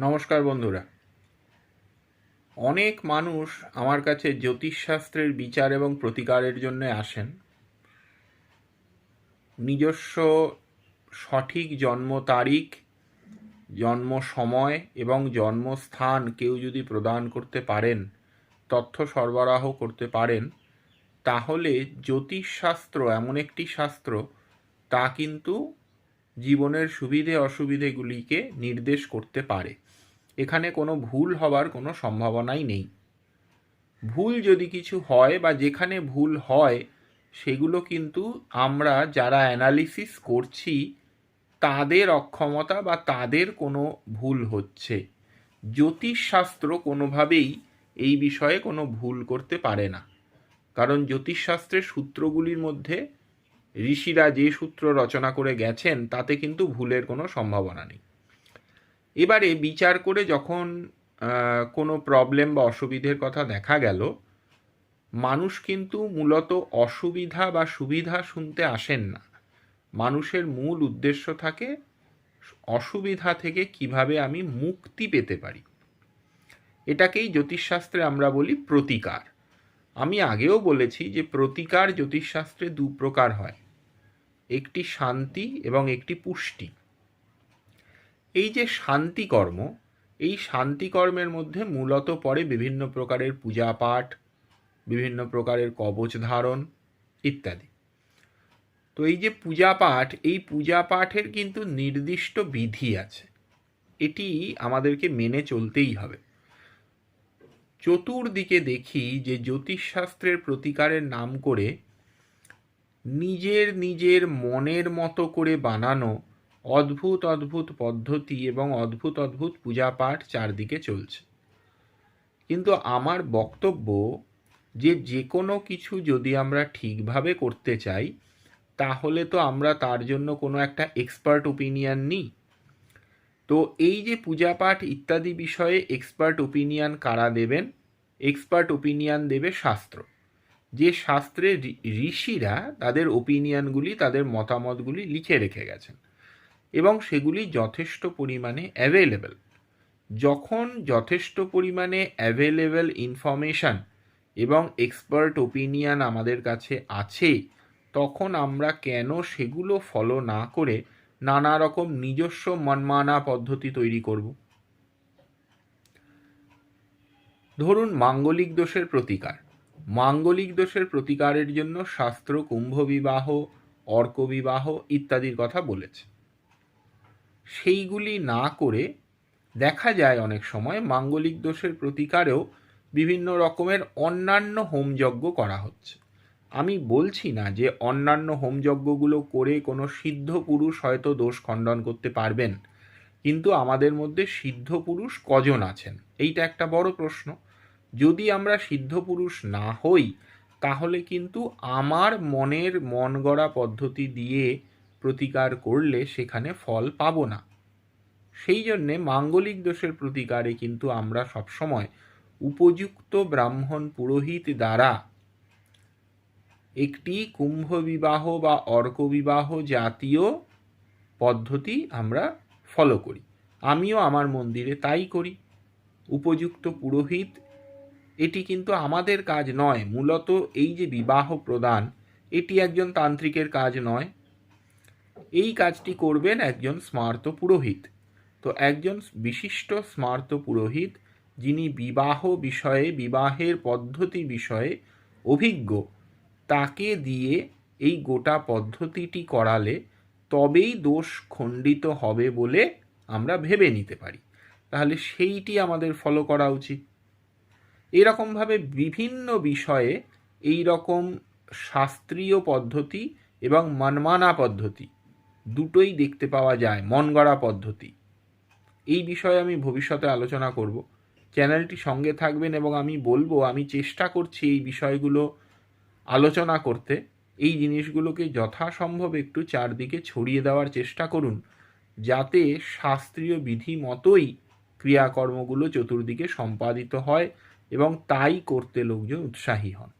নমস্কার বন্ধুরা। অনেক মানুষ আমার কাছে জ্যোতিষশাস্ত্রের বিচার এবং প্রতিকারের জন্য আসেন। নিজস্ব সঠিক জন্ম তারিখ, জন্ম সময় এবং জন্মস্থান কেউ যদি প্রদান করতে পারেন, তথ্য সরবরাহ করতে পারেন, তাহলে জ্যোতিষশাস্ত্র এমন একটি শাস্ত্র, তা কিন্তু জীবনের সুবিধে অসুবিধেগুলিকে নির্দেশ করতে পারে। এখানে কোনো ভুল হবার কোনো সম্ভাবনাই নেই। ভুল যদি কিছু হয় বা যেখানে ভুল হয়, সেগুলো কিন্তু আমরা যারা অ্যানালিসিস করছি, তাদের অক্ষমতা বা তাদের কোনো ভুল হচ্ছে। জ্যোতিষশাস্ত্র কোনোভাবেই এই বিষয়ে কোনো ভুল করতে পারে না। কারণ জ্যোতিষশাস্ত্রের সূত্রগুলির মধ্যে ঋষিরা যে সূত্র রচনা করে গেছেন, তাতে কিন্তু ভুলের কোনো সম্ভাবনা নেই। এবারে বিচার করে যখন কোনো প্রবলেম বা অসুবিধের কথা দেখা গেল, মানুষ কিন্তু মূলত অসুবিধা বা সুবিধা শুনতে আসেন না। মানুষের মূল উদ্দেশ্য থাকে অসুবিধা থেকে কীভাবে আমি মুক্তি পেতে পারি। এটাকেই জ্যোতিষশাস্ত্রে আমরা বলি প্রতিকার। আমি আগেও বলেছি যে প্রতিকার জ্যোতিষশাস্ত্রে দু প্রকার হয়। একটি শান্তি এবং একটি পুষ্টি। এই যে শান্তি কর্ম এই শান্তি কর্মের মধ্যে মূলত পড়ে বিভিন্ন প্রকারের পূজা পাঠ বিভিন্ন প্রকারের কবচ ধারণ ইত্যাদি। তো এই যে পূজা পাঠ এই পূজা পাঠের কিন্তু নির্দিষ্ট বিধি আছে। এটি আমাদেরকে মেনে চলতেই হবে। চতুর্দিকে দেখি যে জ্যোতিষশাস্ত্রের প্রতিকারের নাম করে নিজের নিজের মনের মতো করে বানানো অদ্ভুত অদ্ভুত পদ্ধতি এবং অদ্ভুত অদ্ভুত পূজা পাঠ চারদিকে চলছে। কিন্তু আমার বক্তব্য যে যে কোনো কিছু যদি আমরা ঠিকভাবে করতে চাই, তাহলে তো আমরা তার জন্য কোনো একটা এক্সপার্ট ওপিনিয়ন নিই। তো এই যে পূজা পাঠ ইত্যাদি বিষয়ে এক্সপার্ট ওপিনিয়ন কারা দেবেন? এক্সপার্ট ওপিনিয়ন দেবে শাস্ত্র। যে শাস্ত্রে ঋষিরা তাদের ওপিনিয়নগুলি তাদের মতামতগুলি লিখে রেখে গেছেন। এবং সেগুলি যথেষ্ট পরিমাণে অ্যাভেলেবেল যখন যথেষ্ট পরিমাণে অ্যাভেলেবেল ইনফরমেশান এবং এক্সপার্ট ওপিনিয়ন আমাদের কাছে আছে, তখন আমরা কেন সেগুলো ফলো না করে নানা রকম নিজস্ব মনমানা পদ্ধতি তৈরি করব? ধরুন মাঙ্গলিক দোষের প্রতিকার। মাঙ্গলিক দোষের প্রতিকারের জন্য শাস্ত্র কুম্ভ বিবাহ, অর্ক বিবাহ ইত্যাদির কথা বলেছে। সেইগুলি না করে দেখা যায় অনেক সময় মাঙ্গলিক দোষের প্রতিকারেও বিভিন্ন রকমের অন্যান্য হোমযজ্ঞ করা হচ্ছে। আমি বলছি না যে অন্যান্য হোমযজ্ঞগুলো করে কোনো সিদ্ধ পুরুষ হয়তো দোষ খণ্ডন করতে পারবেন, কিন্তু আমাদের মধ্যে সিদ্ধ পুরুষ কজন আছেন? এইটা একটা বড় প্রশ্ন। যদি আমরা সিদ্ধ পুরুষ না হই, তাহলে কিন্তু আমার মনের মন গড়া পদ্ধতি দিয়ে প্রতিকার করলে সেখানে ফল পাব না। সেই জন্যে মাঙ্গলিক দোষের প্রতিকারে কিন্তু আমরা সবসময় উপযুক্ত ব্রাহ্মণ পুরোহিত দ্বারা একটি কুম্ভ বিবাহ বা অর্ক বিবাহ জাতীয় পদ্ধতি আমরা ফলো করি। আমিও আমার মন্দিরে তাই করি। উপযুক্ত পুরোহিত, এটি কিন্তু আমাদের কাজ নয়। মূলত এই যে বিবাহ প্রদান, এটি একজন তান্ত্রিকের কাজ নয়। এই কাজটি করবেন একজন স্মার্ত পুরোহিত। তো একজন বিশিষ্ট স্মার্ত পুরোহিত, যিনি বিবাহ বিষয়ে, বিবাহের পদ্ধতি বিষয়ে অভিজ্ঞ, তাকে দিয়ে এই গোটা পদ্ধতিটি করালে তবেই দোষ খণ্ডিত হবে বলে আমরা ভেবে নিতে পারি। তাহলে সেইটি আমাদের ফলো করা উচিত। এরকমভাবে বিভিন্ন বিষয়ে এই রকম শাস্ত্রীয় পদ্ধতি এবং মনমানা পদ্ধতি দুটোই দেখতে পাওয়া যায় মন গড়া পদ্ধতি। এই বিষয়ে আমি ভবিষ্যতে আলোচনা করব। চ্যানেলটি সঙ্গে থাকবেন এবং আমি বলব, আমি চেষ্টা করছি এই বিষয়গুলো আলোচনা করতে। এই জিনিসগুলোকে যথাসম্ভব একটু চারদিকে ছড়িয়ে দেওয়ার চেষ্টা করুন, যাতে শাস্ত্রীয় বিধি মতোই ক্রিয়াকর্মগুলো চতুর্দিকে সম্পাদিত হয় এবং তাই করতে লোকজন উৎসাহী হন।